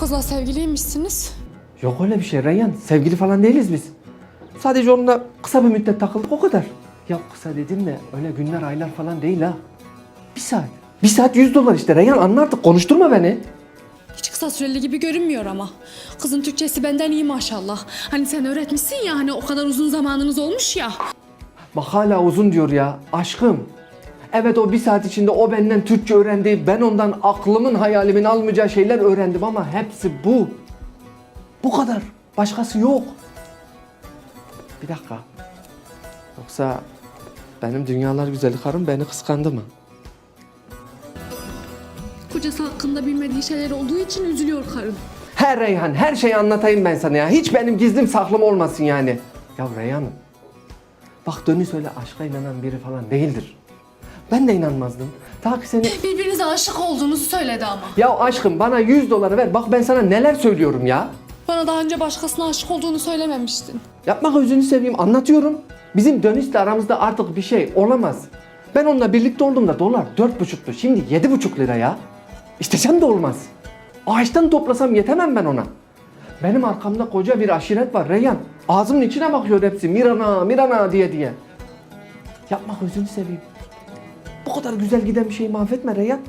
kızla sevgiliymişsiniz. Yok öyle bir şey Reyhan. Sevgili falan değiliz biz. Sadece onunla kısa bir müddet takıldık o kadar. Ya kısa dedim de öyle günler aylar falan değil ha. Bir saat. Bir saat 100 dolar işte Reyhan anla artık konuşturma beni. Hiç kısa süreli gibi görünmüyor ama. Kızın Türkçesi benden iyi maşallah. Hani sen öğretmişsin ya hani o kadar uzun zamanınız olmuş ya. Bak hala uzun diyor ya. Aşkım. Evet o bir saat içinde o benden Türkçe öğrendi. Ben ondan aklımın hayalimin almayacağı şeyler öğrendim ama hepsi bu. Bu kadar. Başkası yok. Bir dakika. Yoksa benim dünyalar güzeli karım beni kıskandı mı? Kocası hakkında bilmediği şeyler olduğu için üzülüyor karım. Her Reyhan her şeyi anlatayım ben sana ya. Hiç benim gizlim saklım olmasın yani. Ya Reyhan'ım. Bak dönü söyle aşka inanan biri falan değildir. Ben de inanmazdım. Ta ki seni... Birbirinize aşık olduğunuzu söyledi ama. Ya aşkım bana 100 doları ver. Bak ben sana neler söylüyorum ya. Bana daha önce başkasına aşık olduğunu söylememiştin. Yapma gözünü seveyim anlatıyorum. Bizim dönüşle aramızda artık bir şey olamaz. Ben onunla birlikte olduğumda dolar dört buçuktu. Şimdi yedi buçuk lira ya. İstesem de olmaz. Ağaçtan toplasam yetemem ben ona. Benim arkamda koca bir aşiret var Reyhan. Ağzımın içine bakıyor hepsi. Mirana, Mirana diye diye. Yapma gözünü seveyim. Bu kadar güzel giden bir şeyi mahvetme Reyhan.